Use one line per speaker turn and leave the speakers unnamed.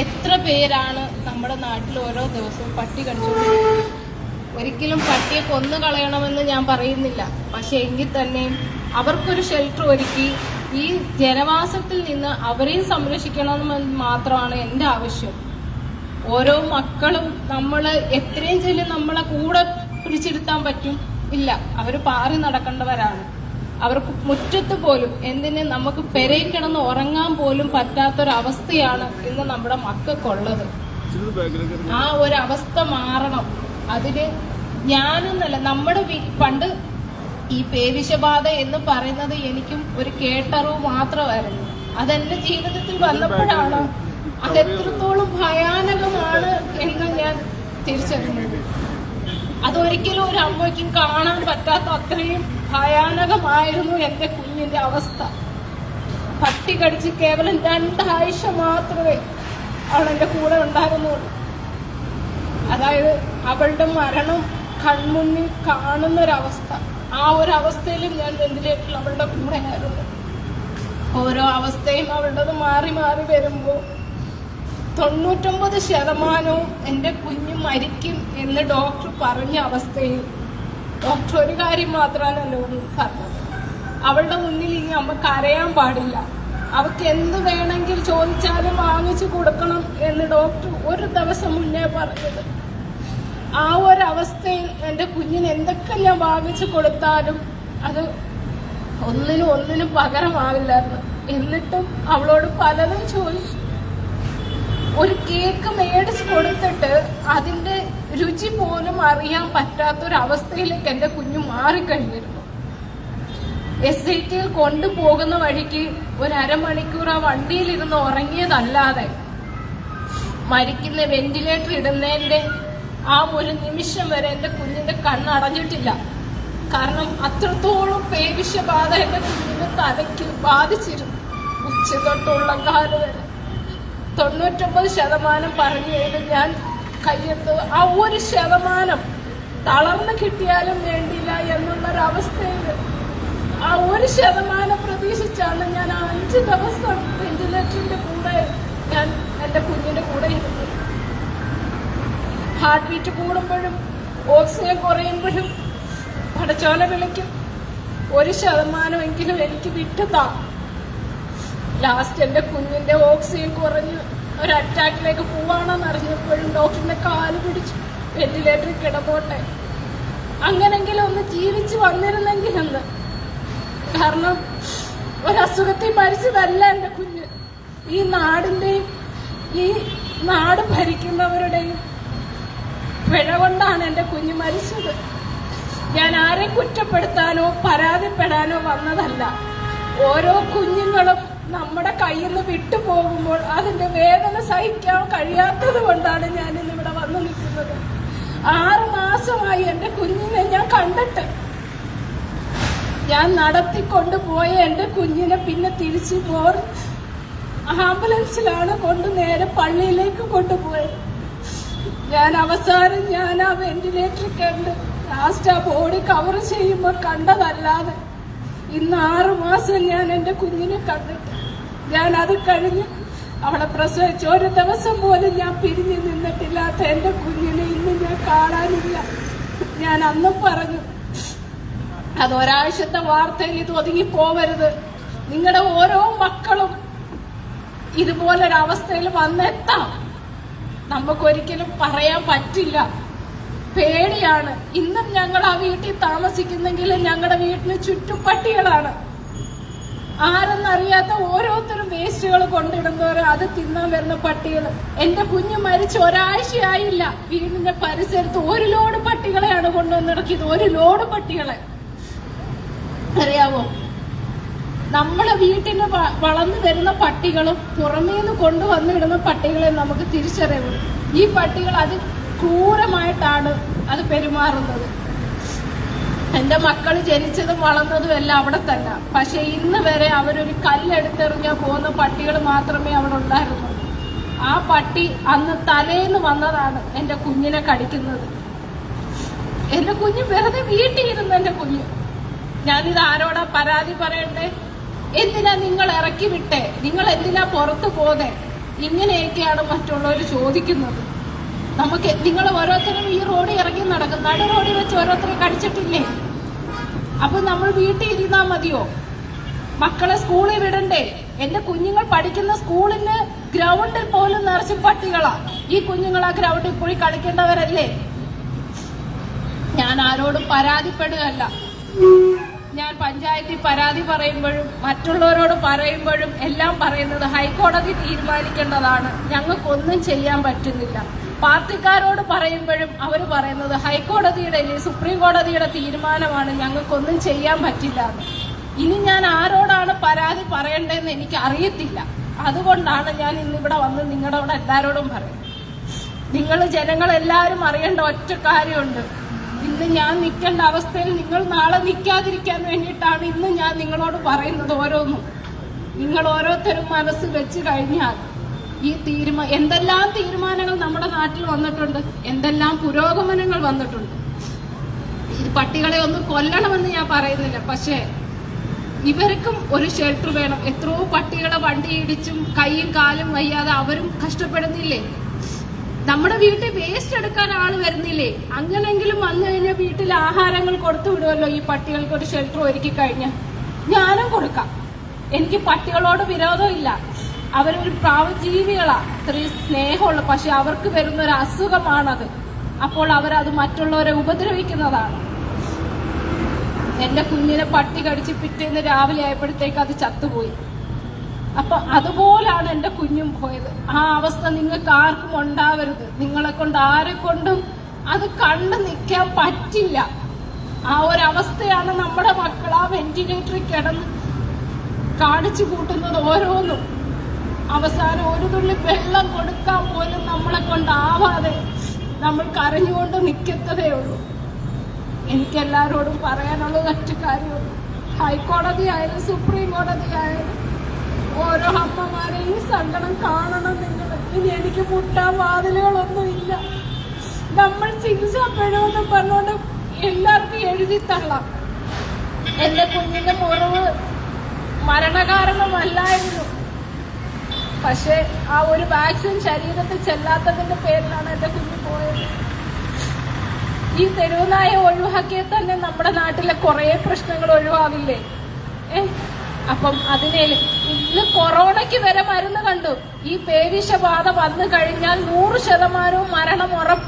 എത്ര പേരാണ് നമ്മുടെ നാട്ടിൽ ഓരോ ദിവസവും പട്ടി കടിച്ചുകൊണ്ടിരിക്കുന്നത്? ഒരിക്കലും പട്ടിയെ കൊന്നു കളയണമെന്ന് ഞാൻ പറയുന്നില്ല. പക്ഷെ എങ്കിൽ തന്നെ അവർക്കൊരു ഷെൽട്ടർ ഒരുക്കി ഈ ജനവാസത്തിൽ നിന്ന് അവരെയും സംരക്ഷിക്കണമെന്ന് മാത്രമാണ് എന്റെ ആവശ്യം. ഓരോ മക്കളും നമ്മൾ എത്രയും ചെല്ലും നമ്മളെ കൂടെ പിടിച്ചിരുത്താൻ പറ്റും. ഇല്ല അവർ പാറി നടക്കേണ്ടവരാണ്. അവർക്ക് മുറ്റത്ത് പോലും എന്തിന് നമുക്ക് പെരയിൽ കിടന്ന് ഉറങ്ങാൻ പോലും പറ്റാത്തൊരവസ്ഥയാണ് ഇന്ന് നമ്മുടെ മക്കൾക്കുള്ളത്. ആ ഒരു അവസ്ഥ മാറണം. അതിന് ഞാനെന്നല്ല നമ്മുടെ പണ്ട് ഈ പേവിഷബാധ എന്ന് പറയുന്നത് എനിക്കും ഒരു കേട്ടറിവ് മാത്രമായിരുന്നു. അതെന്റെ ജീവിതത്തിൽ വന്നപ്പോഴാണ്. അതെത്രത്തോളം ഭയാനകമാണ് എന്ന് ഞാൻ തിരിച്ചറിഞ്ഞത്. അതൊരിക്കലും ഒരു അമ്മയ്ക്കും കാണാൻ പറ്റാത്ത അത്രയും ഭയാനകമായിരുന്നു എന്റെ കുഞ്ഞിന്റെ അവസ്ഥ. പട്ടി കടിച്ച് കേവലം രണ്ടാഴ്ച മാത്രമേ അവൾ എന്റെ കൂടെ ഉണ്ടായിരുന്നുള്ളൂ. അതായത് അവളുടെ മരണം കൺമുന്നിൽ കാണുന്ന ഒരവസ്ഥ ആ ഒരു അവസ്ഥയിലും ഞാൻ വെന്റിലേറ്ററിൽ അവളുടെ കൂടെ ആയിരുന്നു ഓരോ അവസ്ഥയും അവളുടേത് മാറി മാറി വരുമ്പോൾ തൊണ്ണൂറ്റൊമ്പത് ശതമാനവും എന്റെ കുഞ്ഞ് മരിക്കും എന്ന് ഡോക്ടർ പറഞ്ഞ അവസ്ഥയിൽ ഡോക്ടർ ഒരു കാര്യം എന്നോട് പറഞ്ഞത്. അവളുടെ മുന്നിൽ ഇനി അമ്മ കരയാൻ പാടില്ല. അവൾക്ക് എന്ത് വേണമെങ്കിൽ ചോദിച്ചാലും വാങ്ങിച്ചു കൊടുക്കണം എന്ന് ഡോക്ടർ ഒരു ദിവസം മുന്നേ പറഞ്ഞത്. ആ ഒരു അവസ്ഥയിൽ എന്റെ കുഞ്ഞിന് എന്തൊക്കെ ഞാൻ വാങ്ങിച്ചു കൊടുത്താലും അത് ഒന്നിനും ഒന്നിനും പകരമാവില്ലായിരുന്നു. എന്നിട്ടും അവളോട് പലതും ചോദിച്ചു. ഒരു കേക്ക് മേടിച്ച് കൊടുത്തിട്ട് അതിന്റെ രുചി പോലും അറിയാൻ പറ്റാത്തൊരവസ്ഥയിലേക്ക് എന്റെ കുഞ്ഞു മാറിക്കഴിഞ്ഞിരുന്നു. എസ് ഐ ടിയിൽ കൊണ്ടുപോകുന്ന വഴിക്ക് ഒരു അരമണിക്കൂർ ആ വണ്ടിയിലിരുന്ന് ഉറങ്ങിയതല്ലാതെ മരിക്കുന്ന വെന്റിലേറ്റർ ഇടുന്നതിന്റെ ആ ഒരു നിമിഷം വരെ എന്റെ കുഞ്ഞിന്റെ കണ്ണടഞ്ഞിട്ടില്ല കാരണം അത്രത്തോളം പേവിഷബാധ എന്റെ കുഞ്ഞിന്റെ തലയ്ക്ക് ബാധിച്ചിരുന്നു. ഉച്ച തൊട്ടുള്ള കാലം വരെ. തൊണ്ണൂറ്റൊമ്പത് ശതമാനം പറഞ്ഞു കഴിഞ്ഞ് ഞാൻ കയ്യെടുത്ത് ആ ഒരു ശതമാനം തളർന്നു കിട്ടിയാലും വേണ്ടില്ല എന്നുള്ളൊരവസ്ഥയിൽ ആ ഒരു ശതമാനം പ്രതീക്ഷിച്ചാണ് ഞാൻ ആ അഞ്ച് ദിവസം വെന്റിലേറ്ററിന്റെ കൂടെ ഞാൻ എന്റെ കുഞ്ഞിന്റെ കൂടെ ഇരുന്നു ഹാർട്ട് ബീറ്റ് കൂടുമ്പോഴും ഓക്സിജൻ കുറയുമ്പോഴും പടച്ചോനെ വിളിക്കും. ഒരു ശതമാനമെങ്കിലും എനിക്ക് വിട്ടുതാ. ലാസ്റ്റ് എന്റെ കുഞ്ഞിന്റെ ഓക്സിജൻ കുറഞ്ഞ് ഒരു അറ്റാക്കിലേക്ക് പോവാണെന്ന് അറിഞ്ഞപ്പോഴും ഡോക്ടറിന്റെ കാൽ പിടിച്ചു വെന്റിലേറ്ററിൽ കിടപോട്ടെ അങ്ങനെങ്കിലും ഒന്ന് ജീവിച്ചു വന്നിരുന്നെങ്കിൽ എന്ന്. കാരണം ഒരസുഖത്തിൽ മരിച്ചതല്ല എന്റെ കുഞ്ഞ്. ഈ നാടിന്റെയും ഈ നാട് ഭരിക്കുന്നവരുടെയും പിഴ കൊണ്ടാണ് എന്റെ കുഞ്ഞ് മരിച്ചത്. ഞാൻ ആരെ കുറ്റപ്പെടുത്താനോ പരാതിപ്പെടാനോ വന്നതല്ല. ഓരോ കുഞ്ഞുങ്ങളും നമ്മുടെ കയ്യിൽ നിന്ന് വിട്ടുപോകുമ്പോൾ അതിന്റെ വേദന സഹിക്കാൻ കഴിയാത്തത് കൊണ്ടാണ് ഞാൻ ഇന്ന് ഇവിടെ വന്നു നിൽക്കുന്നത്. ആറ് മാസമായി എന്റെ കുഞ്ഞിനെ ഞാൻ കണ്ടിട്ട്. ഞാൻ നടത്തിക്കൊണ്ട് പോയ എന്റെ കുഞ്ഞിനെ പിന്നെ തിരിച്ചു പോർ ആംബുലൻസിലാണ് കൊണ്ട് നേരെ പള്ളിയിലേക്ക് കൊണ്ടുപോയത്. ഞാൻ അവസാനം ഞാൻ ആ വെന്റിലേറ്ററിൽ കണ്ട് ലാസ്റ്റ് ആ ബോഡി കവർ ചെയ്യുമ്പോൾ കണ്ടതല്ലാതെ ഇന്ന് ആറു മാസം ഞാൻ എന്റെ കുഞ്ഞിനെ കണ്ടു ഞാൻ അത് കഴിഞ്ഞ് അവളെ പ്രസവിച്ച ഒരു ദിവസം പോലും ഞാൻ പിരിഞ്ഞു നിന്നിട്ടില്ലാത്ത എന്റെ കുഞ്ഞിനെ ഇന്ന് ഞാൻ കാണാനില്ല. ഞാൻ അന്നും പറഞ്ഞു അത് ഒരാഴ്ചത്തെ വാർത്തയിൽ ഇത് ഒതുങ്ങി പോവരുത്. നിങ്ങളുടെ ഓരോ മക്കളും ഇതുപോലൊരവസ്ഥയിൽ വന്നെത്താം. നമുക്കൊരിക്കലും പറയാൻ പറ്റില്ല. പേടിയാണ്. ഇന്നും ഞങ്ങൾ ആ വീട്ടിൽ താമസിക്കുന്നെങ്കിൽ ഞങ്ങളുടെ വീട്ടിന് ചുറ്റും പട്ടികളാണ്. ആരെന്നറിയാത്ത ഓരോരുത്തരും വേസ്റ്റുകൾ കൊണ്ടിടുന്നവർ അത് തിന്നാൻ വരുന്ന പട്ടികൾ എന്റെ കുഞ്ഞ് മരിച്ച് ഒരാഴ്ചയായില്ല. വീടിന്റെ പരിസരത്ത് ഒരു ലോഡ് പട്ടികളെയാണ് കൊണ്ടുവന്നിറക്കിയത് ഒരു ലോഡ് പട്ടികളെ. അറിയാവോ? നമ്മളെ വീട്ടിന് വളർന്നു വരുന്ന പട്ടികളും പുറമേ നിന്ന് കൊണ്ടുവന്നിടുന്ന പട്ടികളെ നമുക്ക് തിരിച്ചറിയുള്ളൂ ഈ പട്ടികൾ അത് ക്രൂരമായിട്ടാണ് അത് പെരുമാറുന്നത്. എന്റെ മക്കൾ ജനിച്ചതും വളർന്നതും എല്ലാം അവിടെ തന്നെ. പക്ഷെ ഇന്ന് വരെ അവരൊരു കല്ലെടുത്തെറിഞ്ഞാൽ പോകുന്ന പട്ടികൾ മാത്രമേ അവിടെ ഉണ്ടായിരുന്നുള്ളൂ. ആ പട്ടി അന്ന് തലേന്ന് വന്നതാണ് എന്റെ കുഞ്ഞിനെ കടിക്കുന്നത്. എന്റെ കുഞ്ഞ് വെറുതെ വീട്ടിലിരുന്നു എന്റെ കുഞ്ഞ്. ഞാനിത് ആരോടാ പരാതി പറയണ്ടേ? എന്തിനാ നിങ്ങൾ ഇറക്കി വിട്ടേ? നിങ്ങൾ എന്തിനാ പുറത്തു പോതേ ഇങ്ങനെയൊക്കെയാണ് മറ്റുള്ളവർ ചോദിക്കുന്നത്. നമുക്ക് നിങ്ങൾ ഓരോരുത്തരും ഈ റോഡിൽ ഇറങ്ങി നടക്കും. നട റോഡിൽ വെച്ച് ഓരോരുത്തരെ കടിച്ചിട്ടില്ലേ? അപ്പൊ നമ്മൾ വീട്ടിൽ ഇരുന്നാ മതിയോ? മക്കളെ സ്കൂളിൽ വിടണ്ടേ? എന്റെ കുഞ്ഞുങ്ങൾ പഠിക്കുന്ന സ്കൂളിന് ഗ്രൗണ്ടിൽ പോലും നിറച്ചും പട്ടികളാ. ഈ കുഞ്ഞുങ്ങൾ ആ ഗ്രൗണ്ടിൽ പോയി കളിക്കേണ്ടവരല്ലേ? ഞാൻ ആരോടും പരാതിപ്പെടുകയല്ല. ഞാൻ പഞ്ചായത്തിൽ പരാതി പറയുമ്പോഴും മറ്റുള്ളവരോട് പറയുമ്പോഴും എല്ലാം പറയുന്നത് ഹൈക്കോടതി തീരുമാനിക്കേണ്ടതാണ്. ഞങ്ങൾക്കൊന്നും ചെയ്യാൻ പറ്റുന്നില്ല. പാർട്ടിക്കാരോട് പറയുമ്പോഴും അവർ പറയുന്നത് ഹൈക്കോടതിയുടെ അല്ലെങ്കിൽ സുപ്രീം കോടതിയുടെ തീരുമാനമാണ് ഞങ്ങൾക്കൊന്നും ചെയ്യാൻ പറ്റില്ല ഇനി ഞാൻ ആരോടാണ് പരാതി പറയേണ്ടതെന്ന് എനിക്ക് അറിയത്തില്ല. അതുകൊണ്ടാണ് ഞാൻ ഇന്നിവിടെ വന്ന് നിങ്ങളോട് എല്ലാവരോടും പറയുന്നത്. നിങ്ങൾ ജനങ്ങളെല്ലാവരും അറിയേണ്ട ഒറ്റ കാര്യമുണ്ട്. ഇന്ന് ഞാൻ നിൽക്കേണ്ട അവസ്ഥയിൽ നിങ്ങൾ നാളെ നിൽക്കാതിരിക്കാൻ വേണ്ടിയിട്ടാണ് ഇന്ന് ഞാൻ നിങ്ങളോട് പറയുന്നത് ഓരോന്നും. നിങ്ങൾ ഓരോരുത്തരും മനസ്സ് വെച്ച് കഴിഞ്ഞാൽ ഈ തീരുമാ എന്തെല്ലാം തീരുമാനങ്ങൾ നമ്മുടെ നാട്ടിൽ വന്നിട്ടുണ്ട്? എന്തെല്ലാം പുരോഗമനങ്ങൾ വന്നിട്ടുണ്ട്? ഈ പട്ടികളെ ഒന്ന് കൊല്ലണമെന്ന് ഞാൻ പറയുന്നില്ല. പക്ഷേ ഇവർക്കും ഒരു ഷെൽട്ടർ വേണം. എത്രയോ പട്ടികളെ വണ്ടി ഇടിച്ചും കൈയും കാലും വയ്യാതെ അവരും കഷ്ടപ്പെടുന്നില്ലേ? നമ്മുടെ വീട്ടിൽ വേസ്റ്റ് എടുക്കാൻ ആൾ വരുന്നില്ലേ? അങ്ങനെങ്കിലും വന്നു കഴിഞ്ഞാൽ വീട്ടിൽ ആഹാരങ്ങൾ കൊടുത്തു വിടുമല്ലോ ഈ പട്ടികൾക്ക് ഒരു ഷെൽട്ടർ ഒരുക്കി കഴിഞ്ഞാൽ ഞാനും കൊടുക്കാം. എനിക്ക് പട്ടികളോട് വിരോധമില്ല. അവരൊരു പ്രാവജീവികളാ ഇത്രയും സ്നേഹമുള്ള പക്ഷെ അവർക്ക് വരുന്ന ഒരു അസുഖമാണത്. അപ്പോൾ അവരത് മറ്റുള്ളവരെ ഉപദ്രവിക്കുന്നതാണ്. എന്റെ കുഞ്ഞിനെ പട്ടി കടിച്ച് പിറ്റേന്ന് രാവിലെ ആയപ്പോഴത്തേക്ക് അത് ചത്തുപോയി. അപ്പൊ അതുപോലാണ് എന്റെ കുഞ്ഞും പോയത്. ആ അവസ്ഥ നിങ്ങൾക്ക് ആർക്കും ഉണ്ടാവരുത്. നിങ്ങളെ കൊണ്ട് ആരെ കൊണ്ടും അത് കണ്ടു നിൽക്കാൻ പറ്റില്ല. ആ ഒരവസ്ഥയാണ് നമ്മുടെ മക്കൾ ആ വെന്റിലേറ്ററിൽ കിടന്ന് കാണിച്ചു കൂട്ടുന്നത് ഓരോന്നും. അവസാനം ഒരു തുള്ളി വെള്ളം കൊടുക്കാൻ പോലും നമ്മളെ കൊണ്ടാവാതെ നമ്മൾ കരഞ്ഞുകൊണ്ട് നിൽക്കത്തതേ ഉള്ളൂ. എനിക്ക് എല്ലാവരോടും പറയാനുള്ളത് ഒറ്റ കാര്യമുള്ളൂ ഹൈക്കോടതി ആയാലും സുപ്രീം കോടതി ആയാലും ഓരോ അമ്മമാരെയും സങ്കടം കാണണം നിങ്ങൾ ഇനി എനിക്ക് മുട്ടാൻ വാതിലുകളൊന്നും ഇല്ല. നമ്മൾ ചികിത്സപ്പെടുമെന്ന് പറഞ്ഞുകൊണ്ട് എല്ലാവർക്കും എഴുതി തള്ളാം. എന്റെ കുഞ്ഞിന്റെ മുറിവ് മരണകാരണമല്ലായിരുന്നു. പക്ഷെ ആ ഒരു വാക്സിൻ ശരീരത്തിൽ ചെല്ലാത്തതിന്റെ പേരിലാണ് എന്റെ കുഞ്ഞു പോയത്. ഈ തെരുവുനായ ഒഴിവാക്കിയാൽ തന്നെ നമ്മുടെ നാട്ടിലെ കുറേ പ്രശ്നങ്ങൾ ഒഴിവാവില്ലേ? ഏ അപ്പം അതിനെ ഇന്ന് കൊറോണയ്ക്ക് വരെ മരുന്ന് കണ്ടു. ഈ പേവിഷബാധ വന്നു കഴിഞ്ഞാൽ നൂറ് ശതമാനവും മരണം ഉറപ്പ്